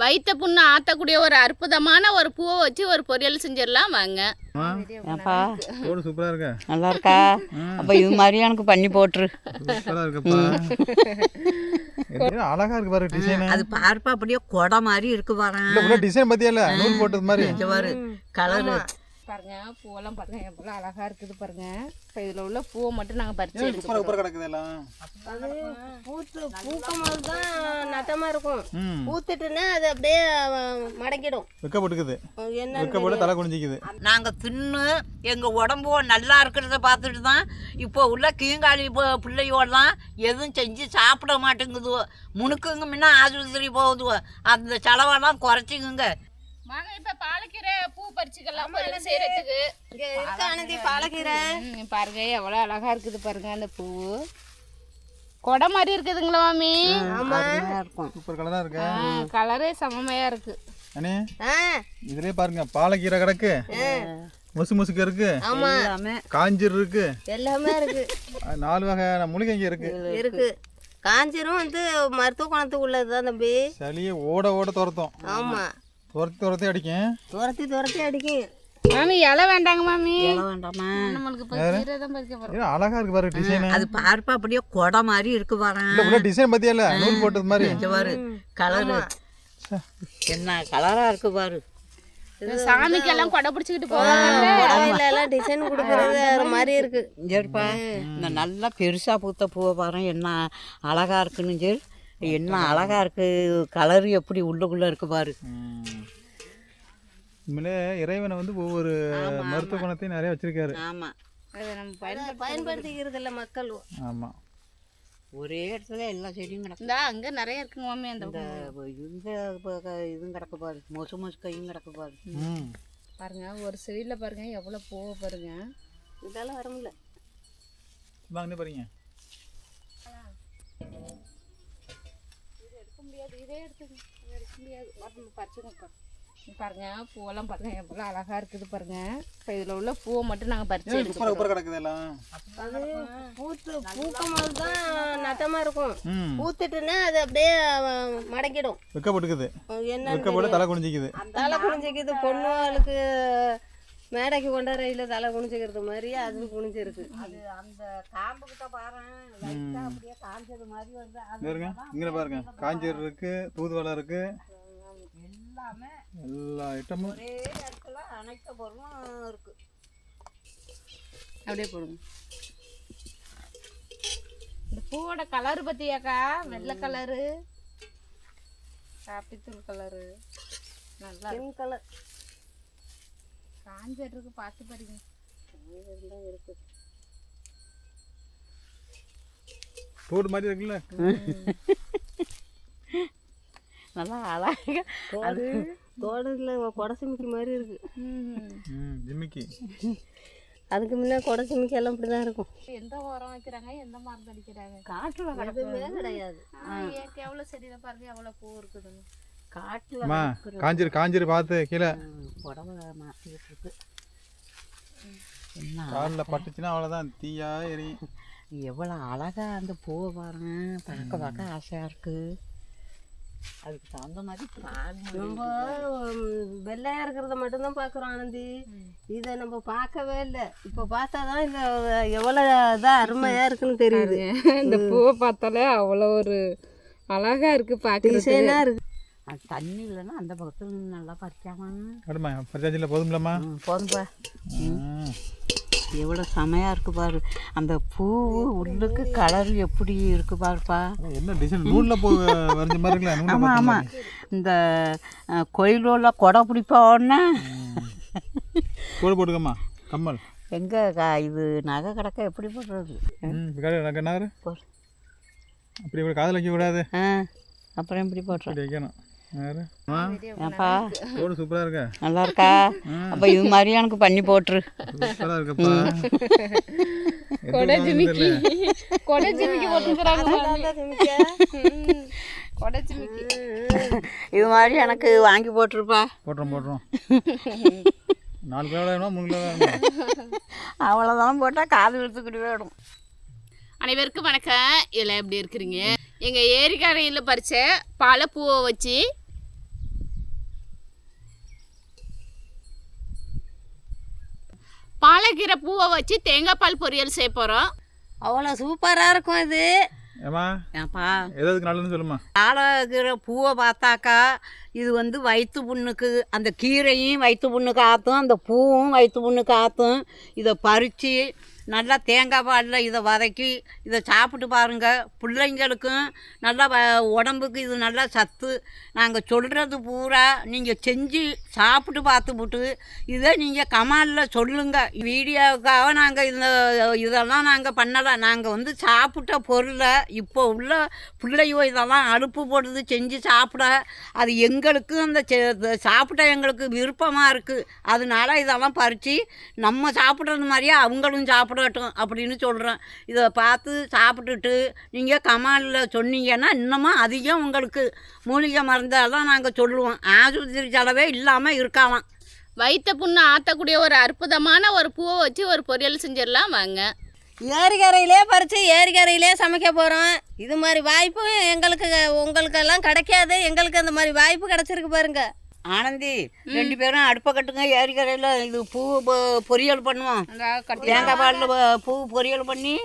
வயிற்ற புண்ணு ஆற்றக்கூடிய ஒரு அற்புதமான ஒரு பூவை வச்சு ஒரு பொரியல் செஞ்சிடலாம் வாங்க. ஏப்பா தோடு சூப்பரா இருக்கா? நல்லா இருக்கா அப்போ இது மாதிரி எனக்கு பண்ணி போட்டுரு. சூப்பரா இருக்குப்பா. என்ன அழகா இருக்கு பாரு டிசைன் அது பார்ப்பா அப்படியே கொடை மாதிரி இருக்கு பாரு. டிசைன் பத்தியா நூல் போட்டது மாதிரி. கலரு பாருங்க பூவெல்லாம் பாருங்க எவ்வளோ அழகா இருக்குது பாருங்க. இப்போ இதில் உள்ள பூவை மட்டும் நாங்கள் பறிச்சு சூப்பரா சூப்பரா கிடக்குது எல்லாம்? அது பூத்து பூக்கும் போது தான் நட்டமா இருக்கும். பூத்துட்டுன்னா அது அப்படியே மடங்கிடும் வெக்கப்பட்டுக்குது. என்ன வெக்கப்பட்டு தலை குனிஞ்சிக்குது. நாங்கள் தின்னு எங்கள் உடம்பு நல்லா இருக்கிறத பார்த்துட்டு தான் இப்போ உள்ள கீங்காளி பிள்ளையோடலாம் எதுவும் செஞ்சு சாப்பிட மாட்டேங்குது முணுக்குங்க முன்ன ஆஸ்பத்திரி போகுது அந்த செலவெல்லாம் குறைச்சிக்குங்க. வாங்க இப்போ பாலக்கீரை பூ பறிச்சுக்கலாம் செய்யறதுக்கு. பாலக்கீரை. பாருங்க எவ்வளோ அழகா இருக்குது பாருங்க அந்த பூ. கொடை மாதிரி இருக்குதுங்களா மாமி? இருக்கும். சூப்பர் கலரா இருக்கு. கலரே செம்மையா இருக்கு. அண்ணே இதுலயே பாருங்க பாலக்கீரை கிடக்கு. முசு முசுக்கு இருக்கு. ஆமா. எல்லாமே. காஞ்சீர் இருக்கு. எல்லாமே இருக்கு. நாலு வகை முழுங்கங்க இருக்கு. இருக்கு. காஞ்சிரும் வந்து மருத்துவ குணத்துக்கு உள்ளதுதான் தம்பி. சளியை ஓட ஓட துரத்தும். ஆமா. துரத்தி துரத்தி அடிக்கும். துரத்தி துரத்தி அடிக்கும் மாமி இலை வேண்டாங்க மாமி. வேண்டாமா? நம்மளுக்கு அழகா இருக்கு பாரு டிசைன் அது பார்ப்பா அப்படியே கொடை மாதிரி இருக்கு பாரு. இல்ல டிசைன் பத்தியா நூல் போட்டது மாதிரி. பாரு கலரு. என்ன கலரா இருக்கு பாரு. சாமிக்கெல்லாம் கொடை பிடிச்சிக்கிட்டு போவாங்க எல்லாம் டிசைன் கொடுக்கறது அது மாதிரி இருக்கு. இருப்பா இந்த நல்லா பெருசா பூத்த பூவை பாரு என்ன அழகா இருக்குன்னு சரி என்ன அழகா இருக்கு கலரு எப்படி உள்ளுக்குள்ள இருக்கு பாரு. உண்மையிலே இறைவனை வந்து ஒவ்வொரு மருத்துவ குணத்தையும் நிறைய வச்சிருக்காரு. ஆமா. அதை நம்ம பயன் பயன்படுத்திக்கிறது இல்ல மக்கள். ஆமா. ஒரே இடத்துல எல்லா செடியும் கிடக்கு. இந்தா அங்க நிறைய இருக்குங்க மாமி அந்த இந்த இதுவும் கிடக்கு பாரு. மொசு மொசு கையும் கிடக்கு பாரு. பாருங்க ஒரு செடியில பாருங்க எவ்வளவு பூவை பாருங்க. இதெல்லாம் வர முடியல. வாங்க பாருங்க. இதே பறிச்சுக்கோக்கா பாருங்க பூவெல்லாம் பாருங்க எவ்வளவு அழகா இருக்குது பாருங்க இப்போ இதுல உள்ள பூவை மட்டும் நாங்க பறிச்சு சூப்பரா கிடக்குது எல்லாம் அது பூத்து பூக்கும் போது தான் இருக்கும் ம் பூத்துட்டுன்னா அது அப்படியே மடங்கிடும் வெக்கப்பட்டுக்குது என்ன வெக்கப்பட்டு தலை குனிஞ்சிக்குது தலை குனிஞ்சிக்குது பொண்ணுகளுக்கு மேடைக்கு கொண்டாடுறையில தலை குனிஞ்சிக்கிறது மாதிரி அது குனிஞ்சிருக்கு. அது அந்த காம்பு கிட்ட பாரு அப்படியே காஞ்சது மாதிரி வந்து அது இங்க பாருங்க காஞ்சீர் இருக்கு தூதுவளை இருக்கு. எல்லாமே எல்லா ஐட்டமும் ஒரே இடத்துல அனைத்து பொருளும் இருக்கு. அப்படியே போடுங்க. இந்த பூவோட கலர் பத்தியாக்கா? வெள்ளை கலரு காப்பித்தூள் கலரு நல்லா கலர் காஞ்ச இருக்கு பார்த்து பாருங்க இருக்கு. தோடு மாதிரி இருக்குல்ல? நல்லா அழகா. தோடு தோடுல கொடசிமிக்கி மாதிரி இருக்கு. ம் ஜிம்மிக்கி அதுக்கு முன்ன கொடசிமிக்கி எல்லாம் இப்படிதான் இருக்கும். எந்த உரம் வைக்கிறாங்க எந்த மருந்து அடிக்கிறாங்க? காட்டுல எதுவுமே கிடையாது. இயற்கை எவ்வளோ செடியில பாருங்க எவ்வளோ பூ இருக்குதுன்னு. காட்டுல காஞ்சீர் காஞ்சீர் பார்த்து கீழே. புடவை மாற்றிக்கிட்டு இருக்கு காலில் பட்டுச்சுன்னா அவ்வளோதான் தீயா எரியும் எவ்வளோ அழகா அந்த பூவை பாருங்க. பார்க்க பார்க்க ஆசையா இருக்கு. அதுக்கு தகுந்த மாதிரி பாருங்க நம்ம ம், வெள்ளையா இருக்கிறத மட்டும்தான் பார்க்குறோம் ஆனந்தி. இதை நம்ம பார்க்கவே இல்லை. இப்போ பார்த்தா தான் இந்த எவ்வளோ இதாக அருமையாக இருக்குன்னு தெரியுது. இந்த பூவை பார்த்தாலே அவ்வளோ ஒரு அழகா இருக்கு பார்க்குறது டிசைனாக இருக்கு. அது தண்ணி இல்லைன்னா அந்த பக்கத்துல நல்லா பறிக்காம. அடுமா பரிசாச்சியில் போதும்லம்மா? போதும்பா. எவ்வளோ செமையாக இருக்கு பாரு. அந்த பூ உள்ளுக்கு கலர் எப்படி இருக்கு பாருப்பா. என்ன டிசைன் நூலில் போ வரைஞ்ச மாதிரி ஆமாம் ஆமாம். இந்த கோயிலுள்ள கொடை பிடிப்போன்னா தோடு போட்டுக்கம்மா கம்மல். எங்கே இது நகை கிடக்க எப்படி போடுறது? என்ன போடு. அப்படி காதில் வைக்கக்கூடாது. ஆ அப்புறம் எப்படி அப்படி வைக்கணும். ஏப்பா? இருக்கா. நல்லா இருக்கா அப்போ இது மாதிரி எனக்கு பண்ணி போட்டுரு. இருக்குப்பா. கொடை ஜிமிக்கி. கொடை ஜிமிக்கி கொடை ஜிமிக்கி. இது மாதிரி எனக்கு வாங்கி போட்டுருப்பா. போட்டுறோம் போட்டுறோம் நாலு கிலோ வேணுமா மூணு கிலோ வேணுமா? அவ்வளோதான் போட்டால் காது விழுத்துக்கிட்டு வேணும் அனைவருக்கும் வணக்கம். இதில் எப்படி இருக்கிறீங்க? எங்கள் ஏரிக்கரையில் பறித்த பழப்பூவை வச்சு பாலக்கீரை பூவை வச்சு தேங்காய் பால் பொரியல் செய்ய போகிறோம் அவ்வளோ சூப்பராக இருக்கும் இது. ஏமா ஏப்பா. எதாவது நல்லதுன்னு சொல்லுமா பூவை பார்த்தாக்கா இது வந்து வயிற்று புண்ணுக்கு அந்த கீரையும் வயிற்று புண்ணுக்கு ஆற்றும் அந்த பூவும் வயிற்று புண்ணுக்கு ஆற்றும் இதை பறித்து நல்லா தேங்காய் பாலில் இதை வதக்கி இதை சாப்பிட்டு பாருங்கள் பிள்ளைங்களுக்கும் நல்லா வ- உடம்புக்கு இது நல்லா சத்து. நாங்கள் சொல்கிறது பூரா நீங்கள் செஞ்சு சாப்பிட்டு பார்த்துப்புட்டு இதை நீங்கள் கமாலில் சொல்லுங்கள் வீடியோவுக்காக நாங்கள் இந்த இதெல்லாம் நாங்கள் பண்ணலை. நாங்கள் வந்து சாப்பிட்ட பொருளை இப்போ உள்ள பிள்ளையோ இதெல்லாம் அலுப்பு போடுது செஞ்சு சாப்பிட. அது எங்களுக்கு அந்த செ- சாப்பிட்ட எங்களுக்கு விருப்பமாக இருக்குது அதனால இதெல்லாம் பறித்து நம்ம சாப்பிட்றது மாதிரியே அவங்களும் சாப்பிட சாப்பிடட்டும் அப்படின்னு சொல்கிறேன் இதை பார்த்து சாப்பிட்டுட்டு நீங்கள் கமாலில் சொன்னீங்கன்னா இன்னமும் அதிகம் உங்களுக்கு மூலிகை மருந்தெல்லாம் நாங்கள் சொல்லுவோம். ஆஸ்பத்திரி செலவே இல்லாமல் இருக்கலாம் வயிற்று புண்ணு ஆற்றக்கூடிய ஒரு அற்புதமான ஒரு பூவை வச்சு ஒரு பொரியல் செஞ்சிடலாம் வாங்க. ஏரிக்கரையிலே பறித்து ஏரிக்கரையிலே சமைக்க போகிறோம் இது மாதிரி வாய்ப்பு எங்களுக்கு உங்களுக்கெல்லாம் கிடைக்காது. எங்களுக்கு அந்த மாதிரி வாய்ப்பு கிடச்சிருக்கு பாருங்க. ஆனந்தி ரெண்டு பேரும் அடுப்பை கட்டுங்க ஏரிக்கரையில் இது பூ பொ- பொரியல் பண்ணுவோம். தேங்காய் பாலில் பூ பொரியல் பண்ணி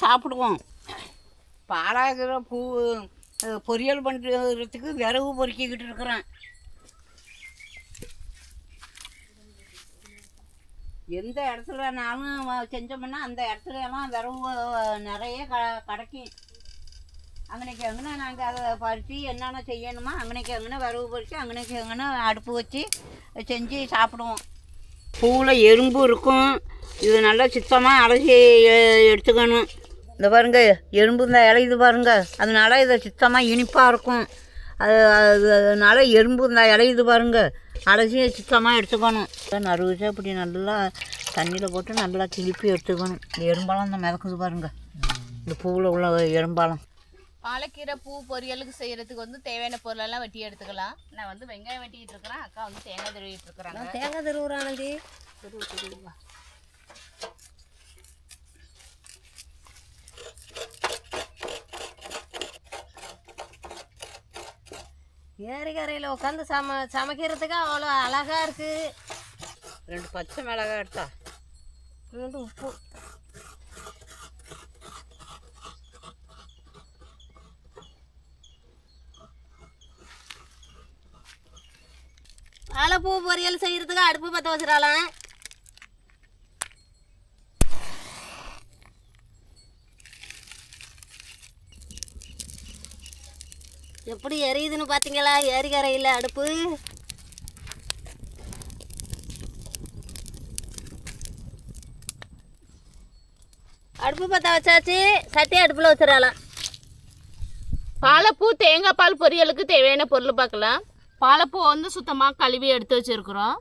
சாப்பிடுவோம். பாலாகிற பூ பொரியல் பண்ணுறதுக்கு விறகு பொறுக்கிக்கிட்டு இருக்கிறேன். எந்த இடத்துலனாலும் செஞ்சோம்னா அந்த இடத்துல எல்லாம் விறகு நிறைய க கிடைக்கும். அங்கனைக்கு அங்கே நாங்கள் அதை பறித்து என்னென்ன செய்யணுமோ அங்கனைக்கு அங்கே வரவு பறித்து அங்கனைக்கு அங்கே அடுப்பு வச்சு செஞ்சு சாப்பிடுவோம். பூவில் எறும்பு இருக்கும். இது நல்லா சுத்தமாக அலசி எடுத்துக்கணும். இந்த பாருங்க எறும்பு இந்த இலையுது பாருங்க. அதனால இதை சுத்தமாக இனிப்பாக இருக்கும். அது அது அதனால எறும்பு இந்த இலையுது பாருங்க. அலசி சுத்தமாக எடுத்துக்கணும். நறுவிச்சு அப்படி நல்லா தண்ணியில் போட்டு நல்லா கிளிப்பி எடுத்துக்கணும். இந்த எறும்பாலம் இந்த மிதக்குது பாருங்க. இந்த பூவில் உள்ள எறும்பாலம் பாலக்கீரை பூ பொரியலுக்கு செய்யறதுக்கு வந்து தேவையான பொருளெல்லாம் வெட்டி எடுத்துக்கலாம். நான் வந்து வெங்காயம் வெட்டிட்டு இருக்கிறேன். அக்கா வந்து தேங்காய் திருவிட்டு இருக்கிறாங்க. தேங்காய் திருவுறானந்தி ஏரிக்கரையில் உட்காந்து சம சமைக்கிறதுக்கு அவ்வளோ அழகாக இருக்குது ரெண்டு பச்சை மிளகாய் எடுத்தா. ரெண்டு உப்பு. வாழைப்பூ பொரியல் செய்யறதுக்கு அடுப்பு பற்ற வச்சிடலாம் எப்படி எரியுதுன்னு பார்த்தீங்களா ஏரிக்கரையில் அடுப்பு. அடுப்பு பற்ற வச்சாச்சு. சட்டி அடுப்பில் வச்சிடலாம் பாலப்பூ தேங்காய் பால் பொரியலுக்கு தேவையான பொருள் பார்க்கலாம். பாலப்பூ வந்து சுத்தமாக கழுவி எடுத்து வச்சுருக்குறோம்.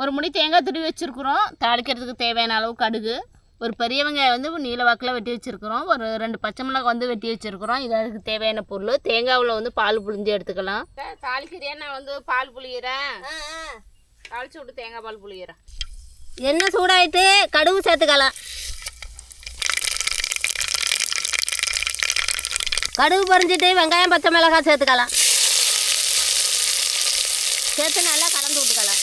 ஒரு முடி தேங்காய் துருவி வச்சுருக்குறோம். தாளிக்கிறதுக்கு தேவையான அளவு கடுகு. ஒரு பெரிய வெங்காயம் வந்து நீல வாக்கில் வெட்டி வச்சுருக்குறோம். ஒரு ரெண்டு பச்சை மிளகாய் வந்து வெட்டி வச்சுருக்குறோம். இது அதுக்கு தேவையான பொருள். தேங்காவில் வந்து பால் புளிஞ்சு எடுத்துக்கலாம். தாளிக்கிறியா? நான் வந்து பால் புளியிறேன் தாளிச்சு விட்டு தேங்காய் பால் புளியிறேன் எண்ணெய் சூடாயிட்டு கடுகு சேர்த்துக்கலாம். கடுகு பொரிஞ்சிட்டு வெங்காயம் பச்சை மிளகாய் சேர்த்துக்கலாம். சேர்த்து நல்லா கலந்து விட்டுக்கலாம்.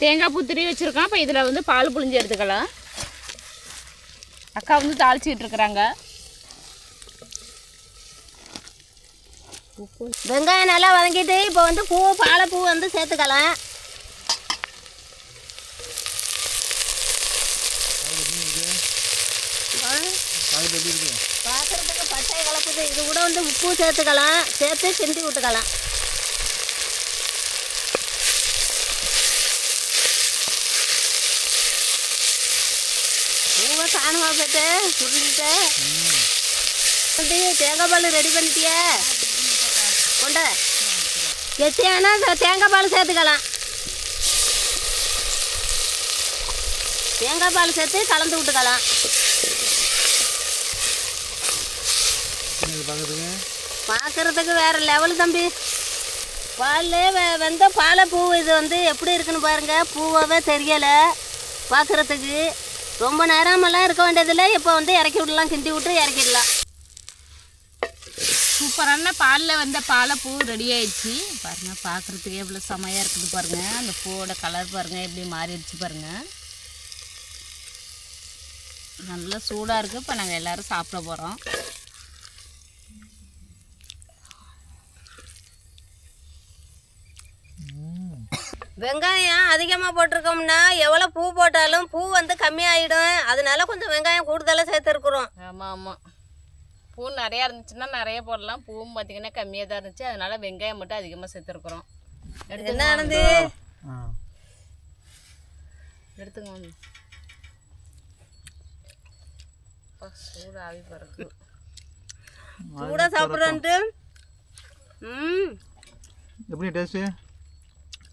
தேங்காய் பூ திருவி வச்சுருக்கோம் இப்போ இதில் வந்து பால் புளிஞ்சு எடுத்துக்கலாம். அக்கா வந்து தாளிச்சிக்கிட்டு இருக்கிறாங்க. வெங்காயம் நல்லா வதங்கிட்டு இப்போ வந்து பூ பாலைப்பூ வந்து சேர்த்துக்கலாம். பார்க்குறதுக்கு பச்சை கலப்புது இது கூட வந்து உப்பு சேர்த்துக்கலாம். சேர்த்து கிண்டி விட்டுக்கலாம் பூவை சாணமா வந்து தேங்காய் பால் ரெடி பண்ணிட்டியா. கொண்ட. எத்தியானா தேங்காய் பால் சேர்த்துக்கலாம். தேங்காய் பால் சேர்த்து கலந்து விட்டுக்கலாம். பார்க்குறதுக்கு? வேற லெவல் தம்பி. பால்லே வெ- வெந்த பாலை பூ இது வந்து எப்படி இருக்குன்னு பாருங்க. பூவாவே தெரியலை பார்க்கறதுக்கு. ரொம்ப நேரமெல்லாம் இருக்க வேண்டியதில்லை. இப்போ வந்து இறக்கி விடலாம் கிண்டி விட்டு இறக்கிடலாம் சூப்பரான பாலில் வந்த பாலைப்பூ ரெடி ஆயிடுச்சு. பாருங்கள் பார்க்குறதுக்கு எவ்வளோ செமையாக இருக்குது பாருங்கள் அந்த பூவோட கலர் பாருங்கள் எப்படி மாறிடுச்சு பாருங்கள் நல்லா சூடாக இருக்குது இப்போ நாங்கள் எல்லோரும் சாப்பிட போகிறோம் வெங்காயம் அதிகமாக போட்டிருக்கோம்னா எவ்வளோ பூ போட்டாலும் பூ வந்து கம்மியாயிடும். அதனால கொஞ்சம் வெங்காயம் கூடுதலாக சேர்த்துருக்குறோம் ஆமாம் ஆமாம் பூ நிறையா இருந்துச்சுன்னா நிறைய போடலாம். பூவும் பார்த்தீங்கன்னா கம்மியாக தான் இருந்துச்சு. அதனால வெங்காயம் மட்டும் அதிகமாக சேர்த்துருக்குறோம் என்ன ஆனது? எடுத்துங்க சூடு ஆவி பறக்கு சூடாக சாப்பிட்றோன்ட்டு. ம். எப்படி டேஸ்ட்டு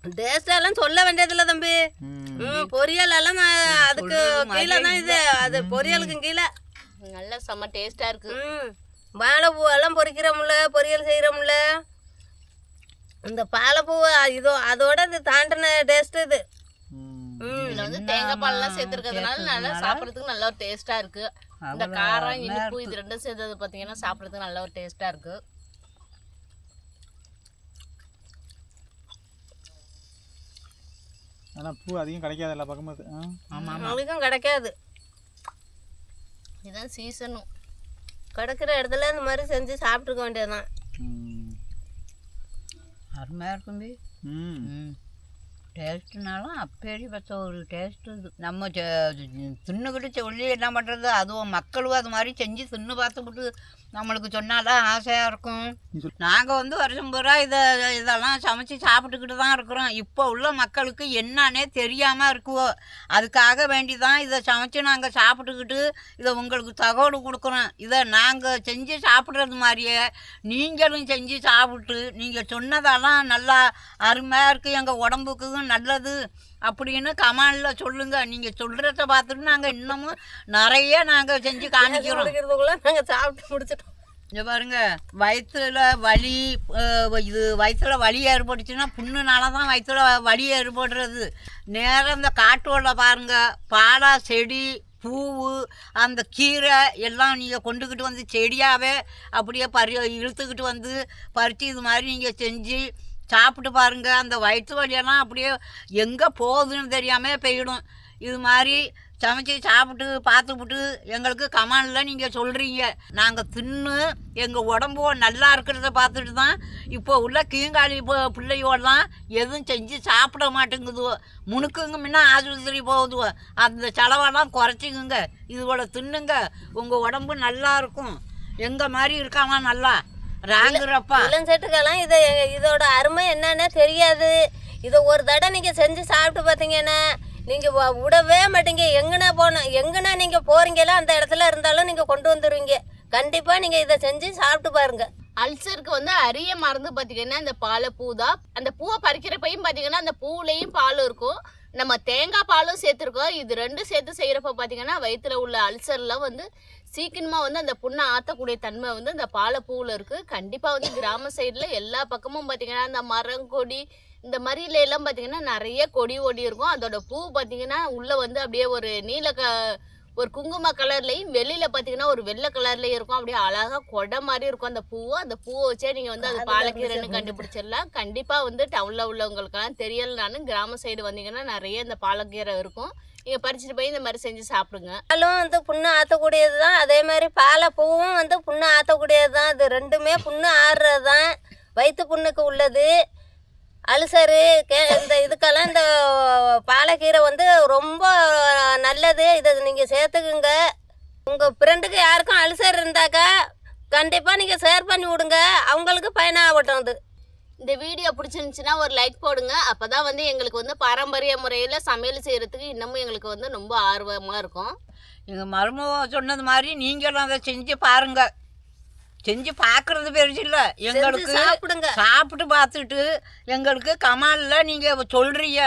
டேஸ்டெல்லாம் சொல்ல வேண்டியதில்லை தம்பி. ம். பொரியல் எல்லாம் அதுக்கு கீழே தான் இது. அது பொரியலுக்கு கீழே. நல்லா செம்ம டேஸ்ட்டாக இருக்குது ம். வாழைப்பூ எல்லாம் பொரிக்கிறோம்ல பொரியல் செய்கிறோம்ல. இந்த பாலைப்பூ இதோ அதோட இது தாண்டின டேஸ்ட் இது. இதில் வந்து தேங்காய் பாலெல்லாம் சேர்த்துருக்கிறதுனால நல்லா சாப்பிட்றதுக்கு நல்ல ஒரு டேஸ்ட்டாக இருக்குது இந்த காரம் இனிப்பு இது ரெண்டும் சேர்ந்தது பார்த்தீங்கன்னா சாப்பிட்றதுக்கு நல்ல ஒரு டேஸ்ட்டாக இருக்குது ஆனால் பூ அதிகம் கிடைக்காது எல்லா பக்கமும். இருக்கு. ஆ அவங்களுக்கும் கிடைக்காது. இதுதான் சீசனும் கிடைக்கிற இடத்துல இந்த மாதிரி செஞ்சு சாப்பிட்டுக்க வேண்டியதுதான். ம். அருமையாக இருக்கும் தம்பி. ம். ம் டேஸ்ட்டுனாலும் அப்பேற்பட்ட ஒரு டேஸ்ட்டு இது. நம்ம தின்னுக்கிட்டு சொல்லி என்ன பண்ணுறது அதுவும் மக்களும் அது மாதிரி செஞ்சு தின்னு பார்த்துக்கிட்டு நம்மளுக்கு சொன்னாதான் ஆசையாக இருக்கும். நாங்கள் வந்து வருஷம் பூரா இதை இதெல்லாம் சமைச்சு சாப்பிட்டுக்கிட்டு தான் இருக்கிறோம். இப்போ உள்ள மக்களுக்கு என்னன்னே தெரியாமல் இருக்குவோ? அதுக்காக வேண்டி தான் இதை சமைச்சு நாங்கள் சாப்பிட்டுக்கிட்டு இதை உங்களுக்கு தகவல் கொடுக்குறோம். இதை நாங்கள் செஞ்சு சாப்பிட்றது மாதிரியே நீங்களும் செஞ்சு சாப்பிட்டு நீங்கள் சொன்னதெல்லாம் நல்லா அருமையாக இருக்குது எங்கள் உடம்புக்கு நல்லது அப்படின்னு கமாலில் சொல்லுங்கள் நீங்கள் சொல்கிறத பார்த்துட்டு நாங்கள் இன்னமும் நிறைய நாங்கள் செஞ்சு காமிக்கிறோம். நாங்கள் சாப்பிட்டு முடிச்சிட்டோம். இங்க பாருங்க வயிற்றுல வலி இது வயிற்றுல வலி ஏற்பட்டுச்சுன்னா புண்ணுனால தான் வயிற்றுல வலி ஏற்படுறது. நேரம் இந்த காட்டோட பாருங்க பாலா செடி பூவு அந்த கீரை எல்லாம் நீங்கள் கொண்டுக்கிட்டு வந்து செடியாகவே அப்படியே பறி இழுத்துக்கிட்டு வந்து பறித்து இது மாதிரி நீங்கள் செஞ்சு சாப்பிட்டு பாருங்க. அந்த வயிற்று வலியெல்லாம் அப்படியே எங்கே போகுதுன்னு தெரியாமல் போயிடும். இது மாதிரி சமைச்சு சாப்பிட்டு பார்த்துப்புட்டு எங்களுக்கு கமானில் நீங்கள் சொல்கிறீங்க நாங்கள் தின்னு எங்கள் உடம்பு நல்லா இருக்கிறத பார்த்துட்டு தான் இப்போ உள்ள கீங்காளி பு- பிள்ளையோடலாம் எதுவும் செஞ்சு சாப்பிட மாட்டேங்குதுவோ. முணுக்குங்க முன்ன ஆஸ்பத்திரி போகுதுவோ. அந்த செலவெல்லாம் குறைச்சிக்குங்க. இதுவோட தின்னுங்க. உங்கள் உடம்பு நல்லா இருக்கும். எங்கள் மாதிரி இருக்காமா நல்லா. ராங்குறப்பா. இளஞ்செட்டுக்கெல்லாம் இதை இதோட அருமை என்னன்னே தெரியாது. இதை ஒரு தடவை நீங்கள் செஞ்சு சாப்பிட்டு பார்த்தீங்கன்னா நீங்கள் விடவே மாட்டீங்க. எங்கனா போன எங்கனா நீங்கள் போகிறீங்களோ அந்த இடத்துல இருந்தாலும் நீங்கள் கொண்டு வந்துடுவீங்க கண்டிப்பாக நீங்கள் இதை செஞ்சு சாப்பிட்டு பாருங்க. அல்சருக்கு வந்து அரிய மருந்து பார்த்தீங்கன்னா இந்த பாலைப்பூ தான் அந்த பூவை பறிக்கிறப்பையும் பார்த்தீங்கன்னா அந்த பூவுலேயும் பால் இருக்கும். நம்ம தேங்காய் பாலும் சேர்த்துருக்கோம். இது ரெண்டும் சேர்த்து செய்கிறப்ப பார்த்தீங்கன்னா வயிற்றுல உள்ள அல்சர்லாம் வந்து சீக்கிரமாக வந்து அந்த புண்ணை ஆற்றக்கூடிய தன்மை வந்து அந்த பாலப்பூவில் இருக்குது கண்டிப்பாக வந்து கிராம சைடில் எல்லா பக்கமும் பார்த்தீங்கன்னா அந்த மரம் கொடி இந்த மாதிரில எல்லாம் பார்த்தீங்கன்னா நிறைய கொடி ஒடி இருக்கும் அதோட பூ பார்த்தீங்கன்னா உள்ளே வந்து அப்படியே ஒரு நீல க ஒரு குங்கும கலர்லையும் வெளியில பாத்தீங்கன்னா ஒரு வெள்ளை கலர்லயும் இருக்கும். அப்படியே அழகா கொடை மாதிரி இருக்கும். அந்த பூவு அந்த பூவை வச்சே நீங்க வந்து அது பாலக்கீரைன்னு கண்டுபிடிச்சிடலாம். கண்டிப்பா வந்து டவுன்ல உள்ளவங்களுக்கெல்லாம் தெரியலனாலும் கிராம சைடு வந்தீங்கன்னா நிறைய இந்த பாலக்கீரை இருக்கும். நீங்க பறிச்சுட்டு போய் இந்த மாதிரி செஞ்சு சாப்பிடுங்க. பாலும் வந்து புண்ணு ஆற்றக்கூடியது தான் அதே மாதிரி பாலை பூவும் வந்து புண்ணு ஆற்றக்கூடியது தான் இது ரெண்டுமே புண்ணு ஆறுறது தான் வயிற்று புண்ணுக்கு உள்ளது. அல்சரு கே இந்த இதுக்கெல்லாம் இந்த பாலைக்கீரை வந்து ரொம்ப நல்லது. இதை நீங்கள் சேர்த்துக்குங்க. உங்கள் ஃப்ரெண்டுக்கு யாருக்கும் அல்சர் இருந்தாக்கா கண்டிப்பாக நீங்கள் ஷேர் பண்ணி விடுங்க. அவங்களுக்கு பயனாகட்டும் அது. இந்த வீடியோ பிடிச்சிருந்துச்சுன்னா ஒரு லைக் போடுங்க. அப்பதான் வந்து எங்களுக்கு வந்து பாரம்பரிய முறையில சமையல் செய்யறதுக்கு இன்னமும் எங்களுக்கு வந்து ரொம்ப ஆர்வமா இருக்கும். எங்கள் மருமக சொன்னது மாதிரி நீங்களும் அதை செஞ்சு பாருங்க. செஞ்சு பார்க்கறது பெருசு இல்லை. எங்களுக்கு சாப்பிடுங்க. சாப்பிட்டு பார்த்துட்டு எங்களுக்கு கமாலில் நீங்கள் சொல்கிறீங்க